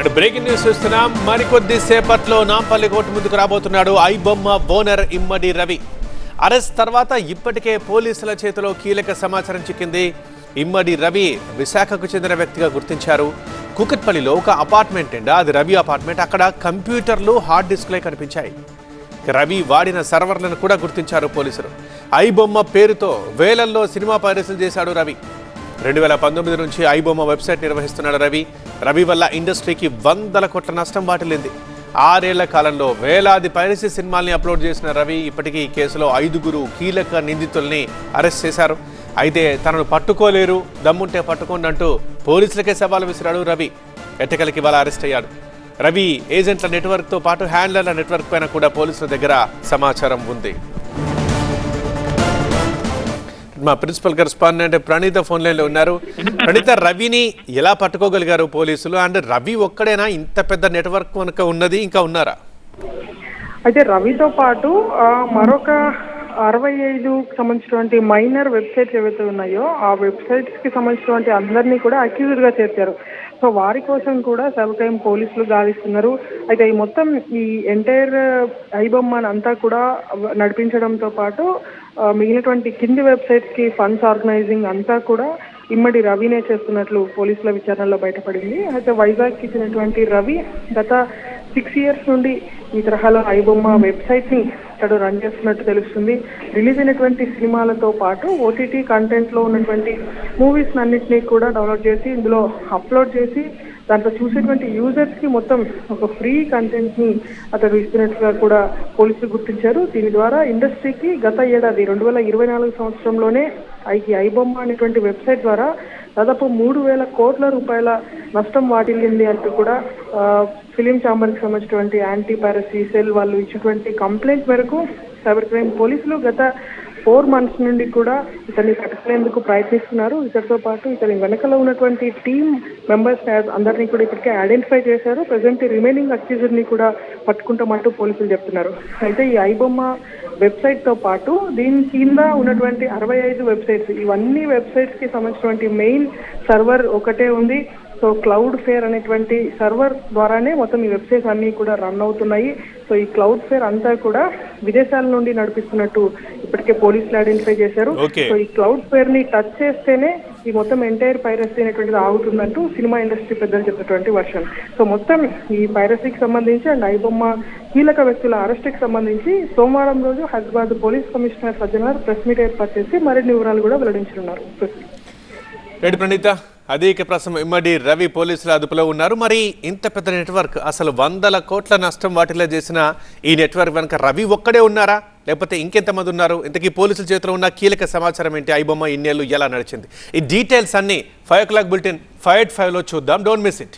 And breaking news చూస్తున్నాం. మరికొద్ది సేపట్లో నాంపల్లి కోర్టు ముందుకు రాబోతున్నాడు ఐబొమ్మ బోనర్ ఇమ్మడి రవి. అరెస్ట్ తర్వాత ఇప్పటికే పోలీసుల చేతిలో కీలక సమాచారం చిక్కింది. ఇమ్మడి రవి విశాఖకు చెందిన వ్యక్తిగా గుర్తించారు. కుకట్పల్లిలో ఒక అపార్ట్మెంట్ అండి అది రవి అపార్ట్మెంట్. అక్కడ కంప్యూటర్లు హార్డ్ డిస్క్లే కనిపించాయి. రవి వాడిన సర్వర్లను కూడా గుర్తించారు పోలీసులు. ఐబొమ్మ పేరుతో వేలల్లో సినిమా పైరసీలు చేశాడు రవి. రెండు వేల పంతొమ్మిది నుంచి ఐబొమ్మ వెబ్సైట్ నిర్వహిస్తున్నాడు రవి. రవి వల్ల ఇండస్ట్రీకి వందల కోట్ల నష్టం వాటిల్లింది. ఆరేళ్ళ కాలంలో వేలాది పైరసీ సినిమాల్ని అప్లోడ్ చేసిన రవి ఇప్పటికీ ఈ కేసులో ఐదుగురు కీలక నిందితుల్ని అరెస్ట్ చేశారు. అయితే తనను పట్టుకోలేరు దమ్ముంటే పట్టుకోండి అంటూ పోలీసులకే సవాల్ విసిరాడు రవి. ఎట్టకలకి ఇవాళ అరెస్ట్ అయ్యాడు. రవి ఏజెంట్ల నెట్వర్క్తో పాటు హ్యాండ్లర్ల నెట్వర్క్ పైన కూడా పోలీసుల దగ్గర సమాచారం ఉంది. మా ప్రిన్సిపల్ కరెస్పాండెంట్ ప్రణీత ఫోన్ లైన్లో ఉన్నారు. ప్రణీత రవిని ఎలా పట్టుకోగలిగారు పోలీసులు? అండ్ రవి ఒక్కడేనా? ఇంత పెద్ద నెట్వర్క్ కనుక ఉన్నది ఇంకా ఉన్నారా? అయితే రవితో పాటు మరొక అరవై ఐదుకి సంబంధించినటువంటి మైనర్ వెబ్సైట్స్ ఏవైతే ఉన్నాయో ఆ వెబ్సైట్స్కి సంబంధించినటువంటి అందరినీ కూడా అక్యూజ్డ్గా చేర్చారు. సో వారి కోసం కూడా సైబర్ క్రైమ్ పోలీసులు గావిస్తున్నారు అయితే ఈ మొత్తం ఈ ఎంటైర్ ఐబొమ్మన్ అంతా కూడా నడిపించడంతో పాటు మిగిలినటువంటి కింది వెబ్సైట్స్కి ఫండ్స్ ఆర్గనైజింగ్ అంతా కూడా ఇమ్మడి రవినే చేస్తున్నట్లు పోలీసుల విచారణలో బయటపడింది. అయితే వైజాగ్కి చెందినటువంటి రవి గత సిక్స్ ఇయర్స్ నుండి ఈ తరహాలో ఐబొమ్మ వెబ్సైట్ని తడు రన్ చేస్తున్నట్టు తెలుస్తుంది. రిలీజ్ అయినటువంటి సినిమాలతో పాటు ఓటీటీ కంటెంట్లో ఉన్నటువంటి మూవీస్ అన్నింటినీ కూడా డౌన్లోడ్ చేసి ఇందులో అప్లోడ్ చేసి దాంట్లో చూసేటువంటి యూజర్స్కి మొత్తం ఒక ఫ్రీ కంటెంట్ని అతడు ఇస్తున్నట్టుగా కూడా పోలీసులు గుర్తించారు. దీని ద్వారా ఇండస్ట్రీకి గత ఏడాది రెండు వేల ఇరవై నాలుగు సంవత్సరంలోనే ఐకి ఐబొమ్మ అనేటువంటి వెబ్సైట్ ద్వారా దాదాపు మూడు వేల కోట్ల రూపాయల నష్టం వాటిల్లింది అంటూ కూడా ఫిలిం ఛాంబర్కి సంబంధించినటువంటి యాంటీ పైరసీ సెల్ వాళ్ళు ఇచ్చినటువంటి కంప్లైంట్ మేరకు సైబర్ క్రైమ్ పోలీసులు గత ఫోర్ మంత్స్ నుండి కూడా ఇతన్ని పట్టుకునేందుకు ప్రయత్నిస్తున్నారు. ఇతడితో పాటు ఇతని వెనకలో ఉన్నటువంటి టీమ్ మెంబర్స్ అందరినీ కూడా ఇప్పటికే ఐడెంటిఫై చేశారు. ప్రజెంట్ రిమైనింగ్ అక్యూజర్ని కూడా పట్టుకుంటామంటూ పోలీసులు చెప్తున్నారు. అయితే ఈ ఐబొమ్మ వెబ్సైట్తో పాటు దీని కింద ఉన్నటువంటి అరవై ఐదు వెబ్సైట్స్ ఇవన్నీ వెబ్సైట్స్కి సంబంధించినటువంటి మెయిన్ సర్వర్ ఒకటే ఉంది. సో క్లౌడ్ ఫేర్ అనేటువంటి సర్వర్ ద్వారానే మొత్తం ఈ వెబ్సైట్స్ అన్ని కూడా రన్ అవుతున్నాయి. సో ఈ క్లౌడ్ ఫేర్ అంతా కూడా విదేశాల నుండి నడిపిస్తున్నట్టు ఇప్పటికే పోలీసులు ఐడెంటిఫై చేశారు. సో ఈ క్లౌడ్ ఫేర్ని టచ్ చేస్తేనే ఈ మొత్తం ఎంటైర్ పైరసీ అనేటువంటిది ఆగుతుందంటూ సినిమా ఇండస్ట్రీ పెద్దలు చెప్పినటువంటి వర్షన్. సో మొత్తం ఈ పైరసీకి సంబంధించి అండ్ ఐబొమ్మ కీలక వ్యక్తుల అరెస్ట్కి సంబంధించి సోమవారం రోజు Hyderabad police commissioner Sajjanar press meet ఏర్పాటు చేసి మరిన్ని వివరాలు కూడా వెల్లడించనున్నారు. రెడ్డి ప్రణీత అధిక ప్రసం ఇమ్మడి రవి పోలీసుల అదుపులో ఉన్నారు. మరి ఇంత పెద్ద నెట్వర్క్ అసలు వందల కోట్ల నష్టం వాటిలో చేసిన ఈ నెట్వర్క్ వెనక రవి ఒక్కడే ఉన్నారా? లేకపోతే ఇంకెంతమంది ఉన్నారు? ఇంతకీ పోలీసుల చేతిలో ఉన్న కీలక సమాచారం ఏంటి? ఐబొమ్మ ఇన్నేళ్ళు ఎలా నడిచింది? ఈ డీటెయిల్స్ అన్ని five o'clock bulletin five eight ఫైవ్లో చూద్దాం. Don't miss it